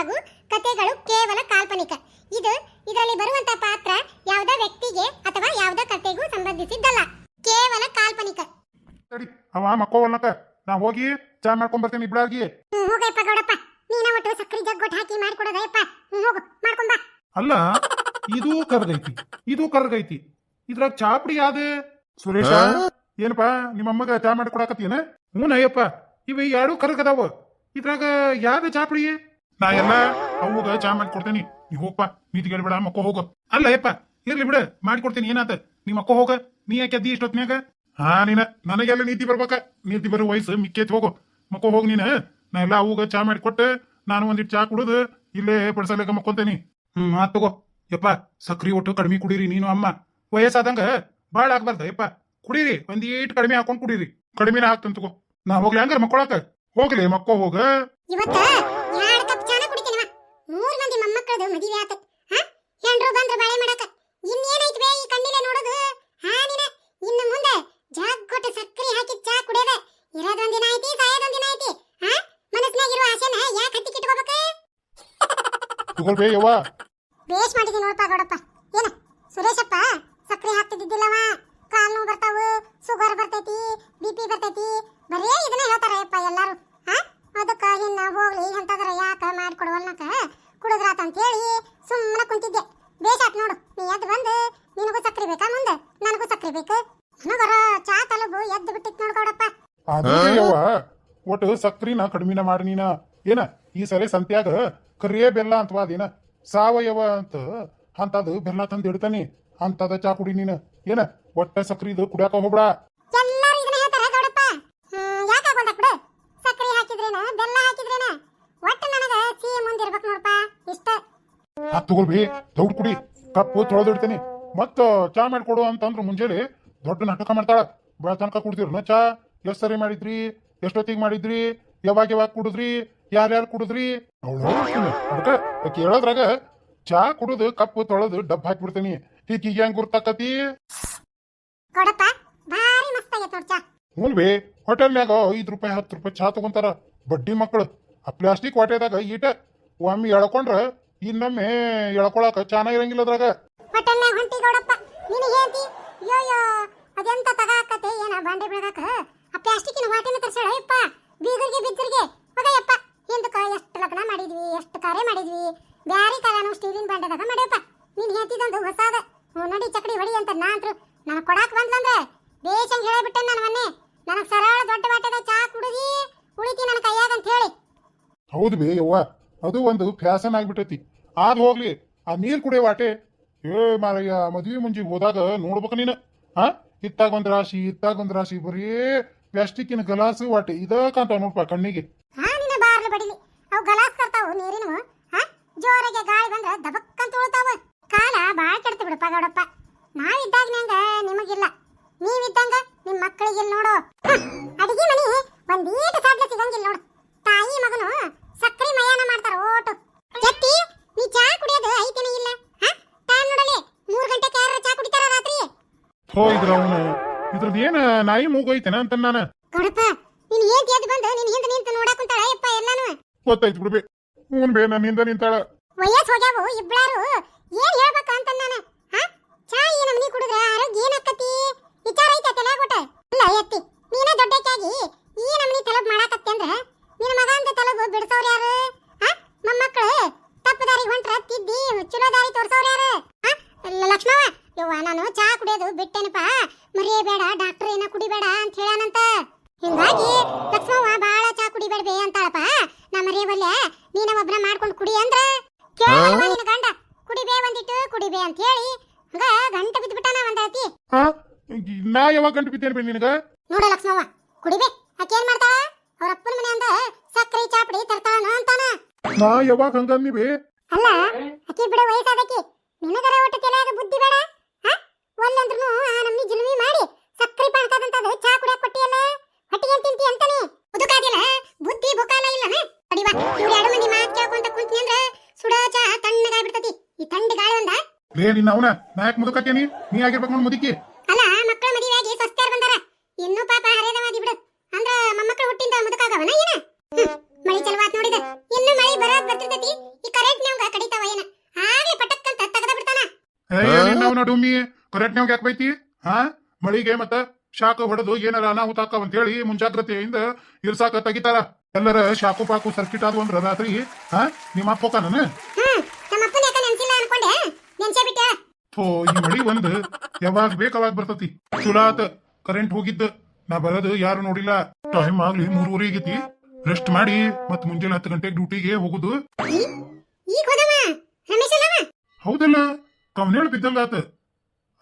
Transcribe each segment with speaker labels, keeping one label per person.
Speaker 1: ಹಾಗೂ ಕಥೆಗಳು ಕೇವಲ ಕಾಲ್ಪನಿಕ. ಇದು ಇದರಲ್ಲಿ ಬರುವಂತಹ ಪಾತ್ರ ಯಾವುದೇ ವ್ಯಕ್ತಿಗೆ ಅಥವಾ ಯಾವುದೇ ಕಥೆಗೂ ಸಂಬಂಧಿಸಿದ್ದಲ್ಲ. ಕೇವಲ ಕಾಲ್ಪನಿಕ.
Speaker 2: ಸರಿ ಅವ ಮಕ್ಕೋವಲ್ಲಕ ನಾ ಹೋಗಿ ಚಾ ಮಾಡ್ಕೊಂಡ್ ಬರ್ತೇನೆ ಇಬ್ಳಾಗಿ
Speaker 1: ಹೋಗಪ್ಪ ಗೌಡಪ್ಪ. ನೀನ ಒಟ್ಟು ಸಕ್ಕರೆ ಜಗ್ಗೊಟ್ಟು ಹಾಕಿ ಮಾಡ್ಕೊಡೋದಯ್ಯಪ್ಪ. ಹೋಗು ಬಾ.
Speaker 2: ಅಲ್ಲ ಇದು ಕರ್ಗೈತಿ ಇದು ಕರ್ಗೈತಿ ಇದ್ರಾಗ ಚಾಪಡಿ ಯಾವ್ದು? ಸುರೇಶ ಏನಪ್ಪ ನಿಮ್ಮಮ್ಮಗ ಚಾ ಮಾಡಿ ಕೊಡಾಕತ್ತೀನ ಹ್ಞೂ ಅಯ್ಯಪ್ಪ ಇವ ಎರಡು ಕರ್ಗದಾವ. ಇದ್ರಾಗ ಯಾವ್ದ ಚಾಪಡಿ ನಾ ಎಲ್ಲ ಅವಾಗ ಚಾ ಮಾಡಿ ಕೊಡ್ತೇನಿ ನೀ ಹೋಗಪ್ಪ ನೀತಿ ಕೇಳ್ಬೇಡ ಮಕ್ಕ ಹೋಗು. ಅಲ್ಲ ಯಪ್ಪ ಇರ್ಲಿ ಬಿಡ, ಮಾಡ್ಕೊಡ್ತೀನಿ, ಏನಾತ? ನೀ ಮಕ್ಕ ಹೋಗ, ನೀ ಯಾಕೆ ಅದ್ದಿ ಇಷ್ಟೊತ್ನ್ಯಾಗ ಹಾ, ನೀನ, ನನಗೆಲ್ಲ ನೀತಿ ಬರ್ಬೇಕ. ನೀತಿ ಬರೋ ವಯಸ್ಸು ಮಿಕ್ಕೇತಿ ಹೋಗು. ಮಕ್ಕೋ ಹೋಗ್ ನೀನ. ನಾ ಎಲ್ಲ ಅವಾಗ ಚಾ ಮಾಡಿ ಕೊಟ್ಟೆ ನಾನು ಒಂದಿಟ್ಟು ಚಾ ಕುಡುದು, ಇಲ್ಲೇ ಪಡ್ಸಲೇಕ ಮಕ್ಕೊಂತೇನಿ. ಹ್ಮ್ ಆತ್ ತಗೋ. ಯಪ್ಪ, ಸಕ್ರಿ ಒಟ್ಟು ಕಡಿಮೆ ಕುಡೀರಿ ನೀನು, ಅಮ್ಮ. ವಯಸ್ಸಾದಂಗ ಬಾಳ ಆಗ್ಬಾರ್ದ, ಯಪ್ಪ. ಕುಡೀರಿ, ಒಂದೀಟ್ ಕಡಿಮೆ ಹಾಕೊಂಡ್ ಕುಡೀರಿ. ಕಡಿಮೆನ ಹಾಕ್ತಂತ ತಗೋ. ನಾ ಹೋಗ್ಲಿ, ಹಂಗಾರ ಮಕ್ಕೊಳಕ. ಹೋಗ್ಲಿ, ಮಕ್ಕೋ ಹೋಗ.
Speaker 1: ಮಂದಿ ಮೊಮ್ಮಕ್ಕಳದು ಮದುವೆ ಆತ. ಹಾ? ಹೆಂಡ್ರು ಬಂದ್ರು ಬಾಳೆ ಮಾಡಕ ಇನ್ನೇನೈತಿ ಬೇ ಈ ಕಣ್ಣಿಲೆ ನೋಡೋದು? ಹಾ ನೀನ ಇನ್ನು ಮುಂದೆ ಜಗ್ಗೊಟ್ಟು ಸಕ್ಕರೆ ಹಾಕಿ ಚಾ ಕುಡಿಯೋದ. ಇರೋದೊಂದ್ ದಿನ ಐತಿ ಸಾಯೋದೊಂದ್ ದಿನ ಐತಿ. ಹಾ? ಮನಸ್ನಾಗಿರೋ ಆಸೆನ ಯಾಕೆ ಹತ್ತಿ ಕಿಟ್ಕೋಬೇಕು?
Speaker 2: ತಗೊಳ್ಬೇ ಯವ್ವ.
Speaker 1: ಬೇಷ್ ಮಾಡಿದೀನಿ ನೋಡಪ್ಪ ಗೌಡಪ್ಪ. ಏನ ಸುರೇಶಪ್ಪ? ಸಕ್ಕರೆ ಹಾಕ್ತಿದ್ದಿಲ್ಲವ ಕಾಲ್ ನೋವು ಬರ್ತಾವು ಶುಗರ್ ಬರ್ತೈತಿ ಬಿ ಪಿ ಬರ್ತೈತಿ. ಬರೀ ಇದನ್ನ ಹೇಳ್ತಾರಪ್ಪ ಎಲ್ಲಾರು. ಹಾ? ಅದಕ್ಕ ಇನ್ನ ಹೋಗ್ಲಿ ಅಂತಂದ್ರೆ ಯಾಕೆ ಮಾಡ್ಕೊಡುವಲ್ನಕ ಕುಡಿದ್ರಾತ ಅಂತ ಹೇಳಿ ಸುಮ್ಮನೆ ಕುಂತಿದ್ದೆ. ಬೇಜಾತ್ ನೋಡು, ನೀ ಎದ್ದು ಬಂದು, ನಿನಗೂ ಸಕ್ಕರೆ ಬೇಕಾ ಮುಂದೆ? ನನಗೂ ಸಕ್ಕರೆ ಬೇಕು. ನನಗರ ಚಾ ತಲುಬು ಎದ್ದು ಬಿಟ್ಟಿತ್
Speaker 2: ನೋಡ್ಕೊಡಪ್ಪ ಅದೇವ ಒಟ್ಟು ಸಕ್ರಿನ ಕಡಿಮೆನ ಮಾಡಿ ನೀನ. ಏನ, ಈ ಸರಿ ಸಂತ್ಯಾಗ ಕರಿಯೇ ಬೆಲ್ಲ ಅಂತ ಅದೇನ ಸಾವಯವ ಅಂತ, ಅಂತದು ಬೆಲ್ಲ ತಂದು ಇಡ್ತಾನೆ. ಅಂತದ ಚಾ ಕುಡಿ ನೀನು. ಏನ, ಒಟ್ಟ ಸಕ್ರಿದು ಕುಡಿಯಾಕ ಹೋಗ್ಬೇಡ
Speaker 1: ಎಲ್ಲರೂ ಇದನ್ನ ಹೇಳ್ತಾರ ಗೌಡಪ್ಪ ಹ್ಮ್, ಯಾಕಾಗೋದ ಬಿಡು ಸಕ್ಕರೆ ಹಾಕಿದ್ರೇನ ಬೆಲ್ಲ ಹಾಕಿದ್ರೇನ ಒಟ್ಟು ನನಗ ಸಿಹಿ ಮುಂದಿರ್ಬೇಕು ನೋಡಪ್ಪ ಇಷ್ಟ
Speaker 2: ಹತ್ ತಗೊಳ್ಬಿ ದೌಡ್ ಕುಡಿ ಕಪ್ಪು ತೊಳೆದಿಡ್ತೇನೆ ಮತ್ತ ಚಾ ಮಾಡ್ಕೊಡು ಅಂತಂದ್ರ ಮುಂಜಾನೆ ದೊಡ್ಡ ನಾಟಕ ಮಾಡ್ತಾಳ. ಬೆಳ ತನಕ ಕುಡ್ತೀರ ಚಾ? ಎಷ್ಟು ಸರಿ ಮಾಡಿದ್ರಿ? ಎಷ್ಟೊತ್ತಿಗೆ ಮಾಡಿದ್ರಿ? ಯಾವಾಗ ಯಾವಾಗ ಕುಡಿದ್ರಿ? ಯಾರ್ಯಾರು ಕುಡಿದ್ರಿ? ಅವಳು ಅದಕ್ಕ ಕೇಳೋದ್ರಾಗ ಚಾ ಕುಡುದು ಕಪ್ಪು ತೊಳೆದು ಡಬ್ಬ ಹಾಕಿಬಿಡ್ತೀನಿ. ಈಕಿ ಹೆಂಗ್ ಗುರ್ತಾಕತಿ? ಬಿ ಹೋಟೆಲ್ನ್ಯಾಗ ಐದು ರೂಪಾಯಿ ಹತ್ತು ರೂಪಾಯಿ ಚಾ ತಗೊಂತಾರ ಬಡ್ಡಿ ಮಕ್ಕಳು ಆ ಪ್ಲಾಸ್ಟಿಕ್ ವಾಟೆದಾಗ ಈಟ ಒಮ್ಮೆ ಎಳ್ಕೊಂಡ್ರ ಇನ್ನೊಮ್ಮೆ ಎಳ್ಕೊಳಕ ಚೆನ್ನಾಗಿರಂಗಿಲ್ಲ ಇರಂಗಿಲ್ಲ ಅದ್ರಾಗ.
Speaker 1: ಹೋಟೆಲ್ನಾಗ ಹೊಂಟಿ ಗೌಡಪ್ಪ ನೀನು ಹೇಳ್ತಿ ಯೋ ಯೋ ಅದೆಂತ ತಗಾಕತೆ ಏನ ಬಾಂಡೆ ಬೆಳಗಾಕ? ಆ ಪ್ಲಾಸ್ಟಿಕ್ಕಿನ ವಾಟಿನ ತರ್ಸಾಳ ಯಪ್ಪ ಬೀಗರಿಗೆ ಬಿದ್ದರಿಗೆ ಹೋಗಯ್ಯಪ್ಪ ಹಿಂದಕ್ಕ ಎಷ್ಟು ಲಗ್ನ ಮಾಡಿದ್ವಿ ಎಷ್ಟು ಕರೆ ಮಾಡಿದ್ವಿ ಬ್ಯಾರಿ ಕಾರನು ಸ್ಟೀಲಿನ ಬಾಂಡೆದಾಗ ಮಾಡ್ಯಪ್ಪ ನಿನ್ ಹೇಳ್ತಿದ್ದೊಂದು ಹೊಸಾದ ನಡಿ ಚಕಡಿ ಹೊಡಿ ಅಂತ ನಾ ಅಂತ್ರು ನನಗೆ ಕೊಡಾಕ್ ಬಂದ್ಲಂದ್ರೆ ಬೇಷಂಗ್ ಹೇಳಿಬಿಟ್ಟೆ ನಾನು ಮೊನ್ನೆ ನನಗೆ ಸರಳ ದೊಡ್ಡ ವಾಟೆದ ಚಾ ಕುಡಿದಿ ಉಳಿತಿ ನನ್ನ ಕೈಯಾಗ ಅಂತ ಹೇಳಿ.
Speaker 2: ಹೌದು ಬೇ ಯವ್ವ ಅದು ಒಂದು ಫ್ಯಾಷನ್ ಆಗ್ಬಿಟ್ಟೈತಿ. ಆದ್ ಹೋಗ್ಲಿ, ಆ ನೀರ್ ಕುಡಿಯೋ ವಾಟೆ. ಏ ಮಾರಯ್ಯ, ಮದ್ವೆ ಮುಂಜಿ ಹೋದಾಗ ನೋಡ್ಬೇಕು ನೀನು. ಹಾ ಇತ್ತಾಗ ಒಂದ್ ರಾಶಿ, ಇತ್ತಾಗ ಒಂದ್ ರಾಶಿ, ಬರೀ ಪ್ಲಾಸ್ಟಿಕ್ಕಿನ ಗಲಾಸು ವಾಟೆ. ಇದ ಕಾಂತ ನೋಡ್ಪ ಕಣ್ಣಿಗೆ.
Speaker 1: ಹಾ, ನಿನ್ನ ಬಾರ್ಲು ಬಡಿಲಿ. ಅವು ಗಲಾಸ್ ಕರ್ತಾವು ನೀರಿನವು ಹಾ ಜೋರಾಗಿ ಗಾಳಿ ಬಂದ್ರ ದಬಕ್ಕಂತ ಉಳ್ತಾವ. ಕಾಲ ಬಾಳ ಕೆಡ್ತು ಬಿಡಪ್ಪ ಗೌಡಪ್ಪ ನಾವಿದ್ದಾಗ ನಂಗ ನಿಮಗಿಲ್ಲ. ನೀವಿದ್ದಂಗ ನಿಮ್ ಮಕ್ಕಳಿಗೆ ನೋಡು ಹ್ಮ್, ಅಡಿಗೆ ಮನಿ ಒಂದೀಟ ಸಾಧ್ಯ ಸಿಗಂಗಿಲ್ಲ ನೋಡು ತಾಯಿ ಮಗನು ಸಕ್ಕರೆ ಮಯಾನ ಮಾಡ್ತಾರ ಓಟು ಎತ್ತಿ ನೀ ಚಾ ಕುಡಿಯೋದು ಐತೇನ ಇಲ್ಲ ಹಾ ಟೈಮ್ ನೋಡಲಿ ಮೂರ್ ಗಂಟೆಗೆ ಯಾರು ಚಾ ಕುಡಿತಾರ ರಾತ್ರಿ
Speaker 2: ಥೋ ಇದ್ರ ಅವನು ಇದ್ರದ್ ಏನ ನಾಯಿ ಮೂಗೈತೇನ ಅಂತ ನಾನು.
Speaker 1: ಗೌಡಪ್ಪ ನೀನ್ ಏನ್ ಎದ್ದು ಬಂದು ನಿನ್ ಹಿಂದೆ ನಿಂತ ನೋಡಕ್ ಕುಂತಾಳ ಯಪ್ಪ ಎಲ್ಲಾನು.
Speaker 2: ಗೊತ್ತಾಯ್ತು ಬಿಡ್ಬೇ. ಹ್ಞೂ ಬೇ ನನ್ನ ಹಿಂದೆ ನಿಂತಾಳ.
Speaker 1: ವಯಸ್ ಹೋಗ್ಯಾವು ಇಬ್ಳಾರು. ಏನ್ ಹೇಳ್ಬೇಕ ಅಂತ ನಾನು? ಹಾ? ಚಾ ಈ ನಮ್ನಿ ಕುಡಿದ್ರೆ ಆರೋಗ್ಯ ಏನಾಕತಿ ವಿಚಾರ ಐತೆ ತಲೆ ಕೊಟ್ಟ ಇಲ್ಲ ಎತ್ತಿ. ನೀನ ದೊಡ್ಡಕ್ಕಾಗಿ ಈ ನಮ್ನಿ ತಲಬ್ ಮಾಡಾಕತ್ತೆ ಅಂದ್ರ ನಿನ್ನ ಮಗ ಅಂತ ತಲಬ್ ಬಿಡ್ಸೋರ್ ಯಾರು? ಹಾ? ಮೊಮ್ಮಕ್ಕಳು ತಪ್ಪು ದಾರಿ ಹೊಂಟ್ರ ತಿದ್ದಿ ಚಲೋ ದಾರಿ ತೋರ್ಸೋರ್ ಯಾರು? ಹಾ? ಲ- ಲಕ್ಷ್ಮವ್ವ? ಯವ್ವ ನಾನು ಚಾ ಕುಡಿಯೋದು ಬಿಟ್ಟೆನಪ್ಪ. ಮರಿಯಬೇಡ ಡಾಕ್ಟರ್ ಏನ ಕುಡಿಬೇಡ ಅಂತ ಹೇಳಾನಂತ. ಹಿಂಗಾಗಿ ಲಕ್ಷ್ಮವ್ವ ಬಾಳ ಚಾ ಕುಡಿಬೇಡ್ಬೇ ಅಂತಾಳಪ್ಪ. ನಾ ಮರಿಯಬಲ್ಲೆ ನೀನ ಒಬ್ರ ಮಾಡ್ಕೊಂಡು ಕುಡಿ ಅಂದ್ರ? ಕೇಳಲ್ವಾ ನಿನ್ನ ಗಂಡ? ಕುಡಿಬೇ ಒಂದಿಟ್ಟು ಕುಡಿಬೇ ಅಂತ ಹೇಳಿ ಹಂಗ ಗಂಟ ಬಿದ್ದು ಬಿಟ್ಟಾನ ಒಂದತಿ
Speaker 2: ನಾ ಯಾವಾಗ ಗಂಟು ಬಿದ್ದೇನೆ ಬೇ ನಿನಗ?
Speaker 1: ನೋಡ ಲಕ್ಷ್ಮವ್ವ ಕುಡಿಬೇ. ಆಕೆ ಏನ್ ಮಾಡ್ತಾಳ? ಅವ್ರ ಅಪ್ಪನ ಮನೆಯಿಂದ ಸಕ್ಕರೆ ಚಾಪಡಿ ತರ್ತಾಳ ಅಂತಾನ.
Speaker 2: ನಾ ಯಾವಾಗ ಹಂಗನ್ನಿ ಬೇ
Speaker 1: ಅಲ್ಲ ಆಕಿ ಬಿಡ ವಯಸ್ಸಾದಕಿ. ನಿನಗರ ಒಟ್ಟು
Speaker 2: ಲೇ ನಿನ್ನ ಅವನ ನಾಯಕ್ ಮುದುಕತ್ತೇನಿ ನೀ. ಆಗಿರ್ಬೇಕು ನೋಡಿ ಮುದುಕಿ.
Speaker 1: ಅಲ್ಲ ಮಕ್ಕಳ ಮದುವೆಯಾಗಿ ಸ್ವಸ್ಥ್ಯಾರ ಬಂದಾರ. ಇನ್ನೂ ಪಾಪ ಹರೇದವಾದಿ ಬಿಡು. ಅಂದ್ರ ಮೊಮ್ಮಕ್ಕಳು ಹುಟ್ಟಿಂದ ಮುದುಕಾಗವನ ಏನ? ಮಳಿ ಚಲವಾತ್ ನೋಡಿದ. ಇನ್ನು ಮಳಿ ಬರಾದ್ ಬರ್ತಿರ್ತೈತಿ.
Speaker 2: ಈ ಕರೆಂಟ್
Speaker 1: ನಮ್ಗ ಕಡಿತಾವ ಏನ? ಆಗ್ಲೇ ಪಟಕ್ಕಂತ ತಗದ ಬಿಡ್ತಾನ.
Speaker 2: ನಿನ್ನ ಅವನ ಡೂಮಿ ಕರೆಂಟ್ ನಮ್ಗೆ ಯಾಕೆ ಬೈತಿ? ಹಾ? ಮಳಿಗೆ ಮತ್ತ ಶಾಖ ಹೊಡೆದು ಏನಾರ ಅನಾಹುತ ಆಕಾವ ಅಂತ ಹೇಳಿ ಮುಂಜಾಗ್ರತೆಯಿಂದ ಇರ್ಸಾಕ ತೆಗಿತಾರ. ಎಲ್ಲರ ಶಾಕು ಪಾಕು ಸರ್ಕಿಟ್ ಆದ್ವು ರಾತ್ರಿ ಹಾ? ನಿಮ್ಮ ಅಪ್ಪ
Speaker 1: ನಾನು ನೆನ್ಸೇ ಬಿಟ್ಟೆ.
Speaker 2: ಥೋ ಈ ಮಳಿ ಒಂದ್ ಯಾವಾಗ ಬೇಕಾವಾಗ ಅವಾಗ ಬರ್ತತಿ. ಚಲೋ ಆತ ಕರೆಂಟ್ ಹೋಗಿದ್ದ ನಾ ಬರೋದು ಯಾರು ನೋಡಿಲ್ಲ. ಟೈಮ್ ಆಗ್ಲಿ ಮೂರುವರೆ ಆಗೈತಿ. ರೆಸ್ಟ್ ಮಾಡಿ ಮತ್ ಮುಂಜಾನೆ ಹತ್ತು ಗಂಟೆಗೆ ಡ್ಯೂಟಿಗೆ ಹೋಗುದು.
Speaker 1: ಈಗ ಹೋದವ?
Speaker 2: ಹೌದಲ್ಲ ಕವನೇಳ್ ಬಿದ್ದಂಗ ಆತ.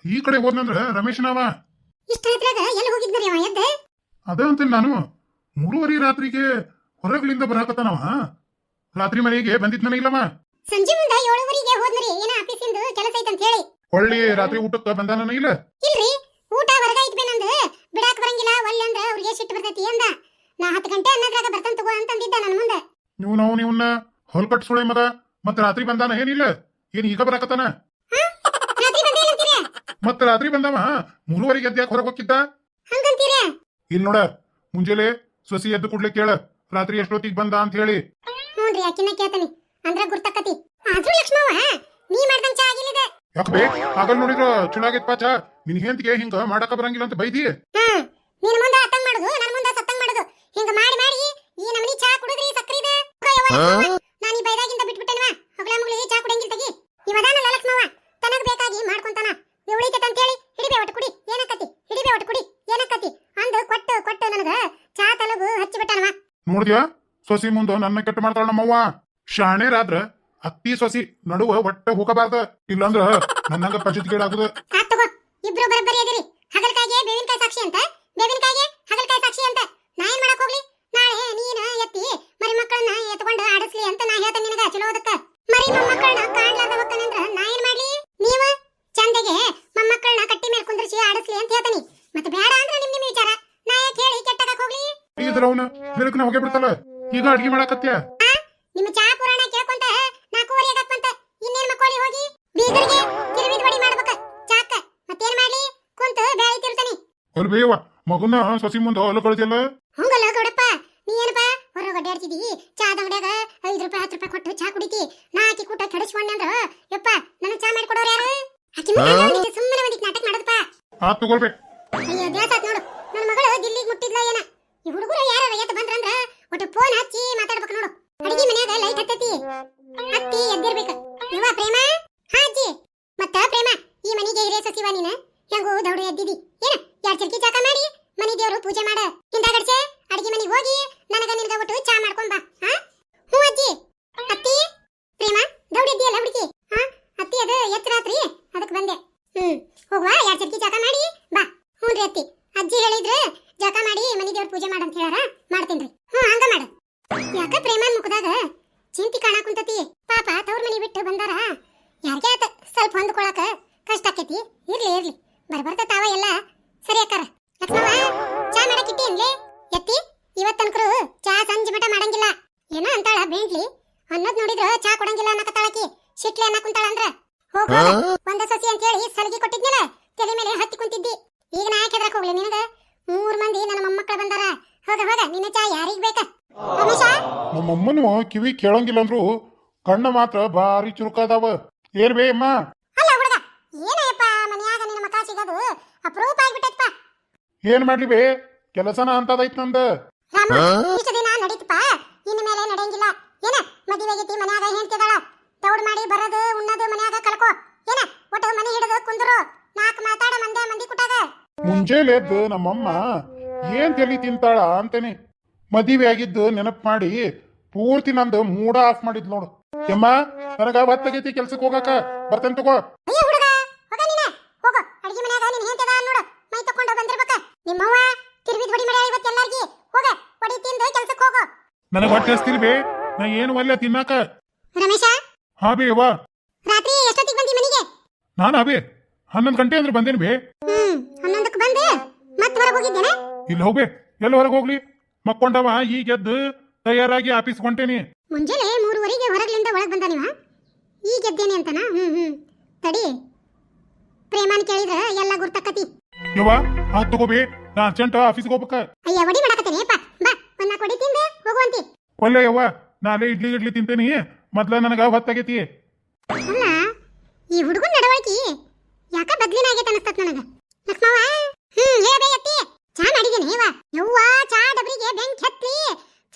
Speaker 2: ಈ ಕಡೆ ಹೋದ್ನಂದ್ರ ರಮೇಶನವ
Speaker 1: ಇಷ್ಟ ಹತ್ರಾಗ ಎಲ್ಲಿ ಹೋಗಿದ್ನರಿ ಅವ ಎದ್ದ?
Speaker 2: ಅದ ಅಂತೀನಿ ನಾನು ಮೂರುವರೆ ರಾತ್ರಿಗೆ ಹೊರಗ್ಲಿಂದ ಬರಾಕತ್ತಾನವ. ರಾತ್ರಿ ಮನೆಗೆ ಬಂದಿದ್ನನ ಇಲ್ಲವ.
Speaker 1: ಸಂಜೆ ಮುಂದ ಏಳುವರೆಗೆ ಹೋದ್ನರಿ. ಏನ ಆಫೀಸಿಂದ ಕೆಲಸ ಐತಂತ ಹೇಳಿ.
Speaker 2: ಹೊಳ್ಳಿ ರಾತ್ರಿ ಊಟಕ್ಕ ಬಂದಾನ ಇಲ್ಲ?
Speaker 1: ಇಲ್ರಿ ಊಟ ಹೊರಗ ಇಟ್ಬೇನಂದ ಬಿಡಾಕ್ ಬರಂಗಿಲ್ಲ ಒಲ್ಲೆ ಅಂದ್ರ ಅವ್ರಿಗೆ ಸಿಟ್ಟು ಬರ್ತೈತಿ ಅಂದ. ನಾ ಹತ್ತು ಗಂಟೆ ಅನ್ನದ್ರಾಗ ಬರ್ತಾನ ತಗೋ ಅಂತಂದಿದ್ದ ನನ್ನ ಮುಂದೆ.
Speaker 2: ನೀವು ನಾವು ನೀವನ್ನ ಹೊಲ್ ಸುಳೆ ಮದ. ಮತ್ತ ರಾತ್ರಿ ಬಂದಾನ ಏನಿಲ್ಲ? ಏನ್ ಈಗ ಬರಾಕತ್ತಾನ? ಮತ್ತ ರಾತ್ರಿ ಬಂದವ? ಮೂರುವರೆಗೆ ಎದ್ದ್ಯಾಕ ಯಾಕೆ ಹೊರಗೆ ಹೋಗಿದ್ದ
Speaker 1: ಹಂಗಂತೀರ?
Speaker 2: ಇಲ್ಲಿ ನೋಡ ಮುಂಜಾನೆ ಸೊಸಿ ಎದ್ದು ಕೂಡ್ಲಿ ಕೇಳ. ರಾತ್ರಿ ಎಷ್ಟೊತ್ತಿಗೆ ಬಂದ ಅಂತ ಹೇಳಿ.
Speaker 1: ಹ್ಞೂನ್ರಿ ಆಕಿನ ಕೇಳ್ತಾನಿ. ಅಂದ್ರ ಗುರ್ತಕತಿ. ಆದ್ರೂ ಲಕ್ಷ್ಮವ್ವ ನೀ ಮಾಡ್ದಂಗ ಚಾ ಆಗಿಲ್ಲಿದೆ.
Speaker 2: ಯಾಕೆ ಬೇ? ಆಗಲ್ ನೋಡಿದ್ರ ಚುನಾಗಿತ್ ಪಾಚ ನಿನ್ ಹೆಂತಿಗೆ ಹಿಂಗ ಮಾಡಕ ಬರಂಗಿಲ್ಲ ಅಂತ ಬೈದಿ?
Speaker 1: ಹಾ ನಿನ್ ಮುಂದ ಅತ್ತಂಗ್ ಮಾಡುದು ನನ್ ಮುಂದ ಸತ್ತಂಗ್ ಮಾಡುದು. ಹಿಂಗ ಮಾಡಿ ಮಾಡಿ ಈ ನಮನಿ ಚಾ ಕುಡಿದ್ರಿ ಸಕ್ರಿದ. ನಾನು ಈ ಬೈದಾಗಿಂದ ಬಿಟ್ಬಿಟ್ಟೆನವ. ಹೊಗಳ ಮಗಳಿಗೆ ಚಾ ಕುಡಿಯಂಗಿಲ್ಲ ತಗಿ. ಇವದಾನಲ್ಲ ಲಕ್ಷ್ಮವ್ವ? ತನಗ ಬೇಕಾಗಿ ಮಾಡ್ಕೊಂತಾನ. ಉಳಿತೈತೆ ಅಂತ ಹೇಳಿ ಹಿಡಿಬೇ ಒಟ್ಟು ಕುಡಿ. ಏನಕ್ಕತಿ? ಹಿಡಿಬೇ ಒಟ್ಟು ಕುಡಿ. ಏನಕ್ಕತಿ? ಅಂದ ಕೊಟ್ಟು ಕೊಟ್ಟು ನನಗ ಚಾ ತಲಗು ಹಚ್ಚಿಬಿಟ್ಟನವ.
Speaker 2: ನೋಡಿದ್ಯಾ? ಸೊಸಿ ಮುಂದ ನನ್ನ ಕೆಟ್ಟ ಮಾಡ್ತಾಳ ನಮ್ಮವ್ವ. ಶಾಣೇರಾದ್ರ ಅತ್ತಿ ಸೊಸಿ ನಡುವ ಒಟ್ಟ ಹೋಗಬಾರ್ದ ಇಲ್ಲಾಂದ್ರ ನನ್ನಂಗ ಪಚಿತ್ಗೇಡಾಗುದ
Speaker 1: ಆತ್ ತಗೋ ಇಬ್ರು ಬರಬ್ಬರಿ ಅದಿರಿ ಹಗಲ್ಕಾಯಿಗೆ ಬೇವಿನಕಾಯಿ ಸಾಕ್ಷಿ ಅಂತ? ಬೇವಿನಕಾಯಿಗೆ ಹಗಲ್ಕಾಯಿ ಸಾಕ್ಷಿ ಅಂತ? ನಾ ಏನ್ ಮಾಡಕ್ ಹೋಗ್ಲಿ? ನಾಳೆ ನೀನ ಎತ್ತಿ ಮರಿ ಮಕ್ಕಳನ್ನ ಎತ್ಕೊಂಡು ಆಡಿಸ್ಲಿ ಅಂತ ನಾ ಹೇಳ್ತೇನೆ ನಿನಗ ಚಲೋದಕ್ಕ ಮರಿ ಮೊಮ್ಮಕ್ಕಳನ್ನ ಕಾಣ್ಲಾರ್ದ ಹೋಗ್ತಾನಂದ್ರ ನಾ ಏನ್ ಮಾಡ್ಲಿ? ನೀವ ಚಂದಗೆ ಮೊಮ್ಮಕ್ಕಳನ್ನ ಕಟ್ಟಿ ಮೇಲೆ ಕುಂದ್ರಿಸಿ ಆಡಿಸ್ಲಿ ಅಂತ ಹೇಳ್ತಾನಿ. ಮತ್ತೆ ಬೇಡ ಅಂದ್ರೆ ನಿಮ್ ನಿಮ್ ವಿಚಾರ. ನಾ ಯಾಕೆ ಹೇಳಿ ಕೆಟ್ಟದಾಗ ಹೋಗ್ಲಿ?
Speaker 2: ಇದ್ರ ಅವನ ಬೆಳಕನ ಹೋಗೇ ಬಿಡ್ತಲ್ಲ ಈಗ ಅಡ್ಗೆ ಮಾಡಾಕತ್ಯ
Speaker 1: ನಿಮ್ಮ ಚಾ ತಿರ್ತಾನಿ
Speaker 2: ಮಗನ ಸಸಿ ಮಗುನ ಸಸಿ ಮುಂದ ಹೊಲ ಕಳಿಸಿಲ್ಲ
Speaker 1: ಹಂಗಲ್ಲ ಗೌಡಪ್ಪ ನೀ ಏನಪ್ಪ ಹೊರಗೆ ಅಡ್ಡಾಡ್ತಿದಿ ಚಾ ಅಂಗಡಿಯಾಗ ಐದು ರೂಪಾಯಿ ಹತ್ತು ರೂಪಾಯಿ ಕೊಟ್ಟು ಚಾ ಕುಡಿತಿ? ನಾ ಆಕಿ ಕೂಟ ಕೆಡಿಸ್ಕೊಂಡೆ ಅಂದ್ರ ಯಪ್ಪ ನನಗ್ ಚಾ ಮಾಡಿಕೊಡೋರು ಯಾರು? ಆಕಿ ಮುಂದೆ ಸುಮ್ಮನೆ ಒಂದಿಕ್ ನಾಟಕ ಮಾಡೋದಪ್ಪ.
Speaker 2: ಆತ್ ತಗೊಳ್ಬೇ.
Speaker 1: ಅಯ್ಯೋ ದೇಸಾತ್ ನೋಡು. ನನ್ನ ಮಗಳು ದಿಲ್ಲಿಗೆ ಮುಟ್ಟಿದ್ಲ ಏನ? ಈ ಹುಡುಗರು ಯಾರು ಎದ್ದು ಬಂದ್ರಂದ್ರ ಒಟ್ಟು ಫೋನ್ ಹಚ್ಚಿ ಮಾತಾಡ್ಬೇಕು ನೋಡು. ಅಡಿಗೆ ಮನ್ಯಾಗ ಲೈಟ್ ಹತ್ತತಿ. ಅತ್ತಿ ಎದ್ದಿರ್ಬೇಕು. ಇವ ಪ್ರೇಮ ಹಾ ಅಜ್ಜಿ ಮತ್ತ ಪ್ರೇಮ ಈ ಮನಿಗೆ ಹಿರಿಯ ಸಚಿವ ನೀನ ಹೆಂಗೋ ದೌಡು ಎದ್ದಿದಿ ಏನ ಎರಡ್ ಚರ್ಕಿ ಚಾಕ ಮಾಡಿ ಮನಿ ದೇವ್ರು ಪೂಜೆ ಮಾಡ ಹಿಂದಾಗಡ್ಸೆ ಅಡಿಗೆ ಮನಿಗೆ ಹೋಗಿ ನನಗ ನಿನಗ ಒಟ್ಟು ಚಾ ಮಾಡ್ಕೊಂಡ್ ಬಾ ಹಾ ಹ್ಞೂ ಅಜ್ಜಿ ಅತ್ತಿ ಪ್ರೇಮ ದೌಡ್ ಎದ್ದಿಯಲ್ಲ ಹುಡುಗಿ ಹಾ ಅತ್ತಿ ಅದು ಎತ್ತರ ಆತ್ರಿ ಅದಕ್ಕೆ ಬಂದೆ ಹ್ಮ್ ಹೋಗುವ ಎರಡ್ ಚರ್ಕಿ ಚಾಕ ಮಾಡಿ ಬಾ ಹ್ಞೂನ್ರಿ ಅತ್ತಿ ಅಜ್ಜಿ ಹೇಳಿದ್ರೆ ಜಕ ಮಾಡಿ ಮನಿ ದೇವ್ರ ಪೂಜೆ ಮಾಡ ಅಂತ ಹೇಳಾರ ಮಾಡ್ತೇನ್ರಿ ಹ್ಞೂ ಹಂಗ ಮಾಡು ಯಾಕ ಪ್ರೇಮನ್ ಮುಖದಾಗ ಚಿಂತಿ ಕಾಣ ಕುಂತತಿ ಪಾಪ ತವ್ರ ಮನಿ ಬಿಟ್ಟು ಬಂದಾರ ಯಾರ್ಗೆ ಆತ? ಸ್ವಲ್ಪ ಹೊಂದ್ಕೊಳಕ ಕಷ್ಟ ಆಕೈತಿ. ಇರ್ಲಿ ಇರ್ಲಿ. ಬರ್ಬರ್ತ ತಾವ ಎಲ್ಲ. ಸರಿ ಅಕ್ಕಾರ. ಲಕ್ಷ್ಮವ ಚಾ ಮಾಡಕ್ ಇಟ್ಟೇನ್ಲೆ? ಎತ್ತಿ ಇವತ್ತನ್ಕರು ಚಾ ಸಂಜೆ ಮಟ ಮಾಡಂಗಿಲ್ಲ. ಏನೋ ಅಂತಾಳ ಬೇಂಟ್ಲಿ. ಅನ್ನೋದ್ ನೋಡಿದ್ರ ಚಾ ಕೊಡಂಗಿಲ್ಲ ಅನ್ನಕತ್ತಾಳಕಿ ಶಿಟ್ಲೆ ಅನ್ನ ಕುಂತಾಳ ಅಂದ್ರ. ಹೋಗ್ ಹೋಗ್. ಒಂದ ಸಸಿ ಅಂತ ಹೇಳಿ ಸಲಿಗೆ ಕೊಟ್ಟಿದ್ನಲ್ಲ ತಲೆ ಮೇಲೆ ಹತ್ತಿ ಕುಂತಿದ್ದಿ. ಈಗ ನಾ ಯಾಕೆ ಹೆದ್ರಕ್ ಹೋಗ್ಲಿ ನಿನಗ? ಮೂರ್ ಮಂದಿ ನನ್ನ ಮೊಮ್ಮಕ್ಕಳ ಬಂದಾರ. ಹೋಗ ಹೋಗ ನಿನ್ನ ಚಾ ಯಾರಿಗ್ ಬೇಕ? ರಮೇಶ?
Speaker 2: ನಮ್ಮಮ್ಮನು ಕಿವಿ ಕೇಳಂಗಿಲ್ಲ ಅಂದ್ರು ಕಣ್ಣ ಮಾತ್ರ ಭಾರಿ ಚುರುಕಾದವ. ಏನ್ ಬೇ ಅಮ್ಮ?
Speaker 1: ಅಲ್ಲ ಹುಡುಗ ಏನಯ್ಯಪ್ಪ ಮನ್ಯಾಗ ನಿನ್ನ ಮಕ ಸಿಗೋದು? ಅಪರೂಪ ಆಗ್ಬಿಟ್ಟೈತಪ್ಪ.
Speaker 2: ಏನ್ ಮಾಡ್ಲಿ ಬೇ? ಕೆಲಸನ ಅಂತದೈತ್ ನಂದ.
Speaker 1: ರಾಮ ಇಷ್ಟು ದಿನ ನಡೀತಪ್ಪ. ಇನ್ನು ಮೇಲೆ ನಡೆಯಂಗಿಲ್ಲ. ಏನ ಮದುವೆ ಆಗೈತಿ ಮನ್ಯಾಗ ಹೆಂಡ್ತಿದಾಳ? ತೌಡ್ ಮಾಡಿ ಬರೋದು ಉಣ್ಣೋದು ಮನ್ಯಾಗ ಕಲ್ಕೋ. ಏನ ಒಟ್ಟು ಮನೆ ಹಿಡಿದು ಕುಂದ್ರು. ನಾಲ್ಕು ಮಾತಾಡ ಮಂದೆ ಮಂದಿ ಕುಟಾಗ.
Speaker 2: ಮುಂಜಾನೆ ಎದ್ದು ನಮ್ಮಮ್ಮ ಏನ್ ತಲಿ ತಿಂತಾಳ? ಅಂತೇನಿ. ಮದುವೆ ಆಗಿದ್ದು ನೆನಪು ಮಾಡಿ ಪೂರ್ತಿ ನಂದು ಮೂಡ ಆಫ್ ಮಾಡಿದ್ ನೋಡು. ಯಮ್ಮ ನನಗ ಒತ್ತಾಗೈತಿ ಕೆಲ್ಸಕ್ಕೆ ಹೋಗಾಕ? ಬರ್ತೇನೆ ತಗೋ.
Speaker 1: ಅಯ್ಯ ಹುಡುಗ ಹೋಗ ನೀನ. ಹೋಗೋ. ಅಡಿಗೆ ಮನ್ಯಾಗ ನಿನ್ ಹೆಂಡತಿದ ನೋಡು. ಮೈ ತಕೊಂಡು ಬಂದಿರ್ಬೇಕ. ನಿಮ್ಮವ್ವ ತಿರುವಿದ್ ಹೊಡಿ ಮಾಡ್ಯಾಳ ಇವತ್ತು ಎಲ್ಲಾರ್ಗಿ. ಹೋಗ ಹೊಡಿ ತಿಂದು ಕೆಲ್ಸಕ್ಕೆ ಹೋಗು.
Speaker 2: ನನಗ ಹೊಟ್ಟೆ ಹಸ್ತಿಲ್ ಬೇ. ನಾ ಏನು ಒಲ್ಲೆ ತಿನ್ನಾಕ?
Speaker 1: ರಮೇಶ?
Speaker 2: ಹಾ ಬೇ ವಾ
Speaker 1: ರಾತ್ರಿ ಎಷ್ಟೊತ್ತಿಗೆ ಬಂದಿ ಮನೆಗೆ?
Speaker 2: ನಾನು ಬೇ. ಹನ್ನೊಂದು ಗಂಟೆ ಅಂದ್ರೆ ಬಂದೇನಿ ಬೇ.
Speaker 1: ಹ್ಮ್ ಹನ್ನೊಂದಕ್ಕೆ ಬಂದೆ. ಮತ್ತೆ ಹೊರಗೆ ಹೋಗಿದ್ದೇನೆ?
Speaker 2: ಇಲ್ಲಿ ಹೋಗ್ಬೇ ಎಲ್ಲಿ ಹೊರಗೆ ಹೋಗ್ಲಿ. ಮಕ್ಕೊಂಡವ ಈಗ ಎದ್ದು ತಯಾರಾಗಿ ಆಫೀಸ್ ಕೊಂಟೇನಿ
Speaker 1: ಮುಂಜಾನೆ ಮೂರುವರೆಗೆ ಹೊರಗಿಂದ ಒಳಗ್ ಬಂದ ನೀವ? ಈಗ ಗೆದ್ದೇನೆ ಅಂತನ? ಹ್ಮ್ ಹ್ಮ್. ತಡಿ. ಪ್ರೇಮಾನ್ ಕೇಳಿದ್ರ ಎಲ್ಲ ಗುರ್ತಕತಿ
Speaker 2: ಯವ್ವ ಆ ತಗೋಬೇ. ನಾ ಅರ್ಜೆಂಟ್ ಆಫೀಸ್ಗೆ ಹೋಗ್ಬೇಕ.
Speaker 1: ಅಯ್ಯ ಒಡಿ ಬಾ ಒಂದ್ ನಾಲ್ಕು ಒಡಿ ತಿಂದು ಹೋಗುವಂತಿ.
Speaker 2: ಒಳ್ಳೆ ಯವ್ವ ನಾಳೆ ಇಡ್ಲಿ ಇಡ್ಲಿ ತಿಂತೇನಿ. ಮೊದ್ಲ ನನಗ ಹೊತ್ತಾಗೈತಿ
Speaker 1: ಅಲ್ಲ ಈ ಹುಡುಗನ ನಡವಳಿಕೆ ಯಾಕ ಬದ್ಲಿನಾಗೈತೆ ಅನಸ್ತತ್ ನನಗ ಲಕ್ಷ್ಮವ್ವ ಹ್ಮ್ ಹೇಳಬೇ ಅತ್ತಿ ಚಾ ಮಾಡಿದೀನಿ ಇವ ಯವ್ವ ಚಾ ಡಬ್ರಿಗೆ ಬೆಂಕಿ ಹತ್ತಿ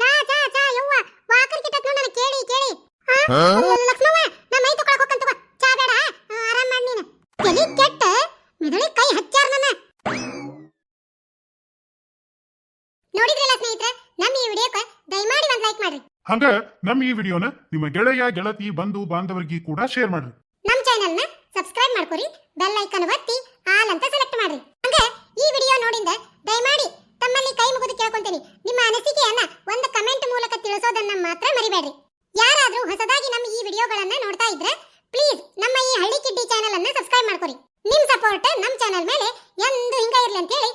Speaker 1: ಚಾ ಚಾ ಚಾ ಯವ್ವ ವಾಕರ್ ಕಿಟ್ಟತ್ ನೋಡ್ ನನಗ್ ಕೇಳಿ ಕೇಳಿ ಆ? ಲಕ್ಷ್ಮವ್ವ ನಾ ಮೈ ತಕೊಳಕ್ ಹೋಗ್ಕಂತ ತಗೋ. ಚಾ ಬೇಡ ಆ, ಆರಾಮ್ ಮಾಡಿ ನೀನು ತಲಿ ಕೆಟ್ಟ ಮೆದುಳಿ ಕೈ ಹಚ್ಚಾರ ನನ್ನ ನೋಡಿದ್ರಲ್ಲ ಸ್ನೇಹಿತರೆ ನಮ್ಮ ಈ ವಿಡಿಯೋಕ್ಕೆ ದಯಮಾಡಿ ಒಂದು ಲೈಕ್ ಮಾಡ್ರಿ.
Speaker 2: ಹಂಗ ನಮ್ಮ ಈ ವಿಡಿಯೋನ ನಿಮ್ಮ ಗೆಳೆಯ ಗೆಳತಿ ಬಂಧು ಬಾಂಧವರಿಗೆ ಕೂಡ ಶೇರ್ ಮಾಡ್ರಿ.
Speaker 1: ನಮ್ಮ ಚಾನೆಲ್ನ ಸಬ್ಸ್ಕ್ರೈಬ್ ಮಾಡ್ಕೊರಿ ಬೆಲ್ ಐಕಾನ್ ಒತ್ತಿ ಆಲ್ ಅಂತ ಸೆಲೆಕ್ಟ್ ಮಾಡ್ರಿ. ಹಂಗ ಈ ವಿಡಿಯೋ ನೋಡಿಂದ ದಯಮಾಡಿ ತಮ್ಮಲ್ಲಿ ಕೈ ಮುಗಿದು ಕೇಳ್ಕೊಂತೀನಿ. ನಿಮ್ಮ ಅನಿಸಿಕೆಯನ್ನ ಒಂದು ಕಮೆಂಟ್ ಮೂಲಕ ತಿಳಿಸೋದನ್ನ ಮಾತ್ರ ಮರಿಬೇಡ್ರಿ. ಯಾರಾದರೂ ಹೊಸದಾಗಿ ನಮ್ಮ ಈ ವಿಡಿಯೋಗಳನ್ನ ನೋಡ್ತಾ ಇದ್ರೆ ಪ್ಲೀಸ್ ನಮ್ಮ ಈ ಹಳ್ಳಿ ಕಿಡ್ಡಿ ಚಾನೆಲ್ ಅನ್ನ ಸಬ್ಸ್ಕ್ರೈಬ್ ಮಾಡ್ಕೊರಿ. ನಿಮ್ ಸಪೋರ್ಟ್ ನಮ್ಮ ಚಾನೆಲ್ ಮೇಲೆ ಎಂದು ಹಿಂಗ ಇರ್ಲಿ ಅಂತ ಹೇಳಿ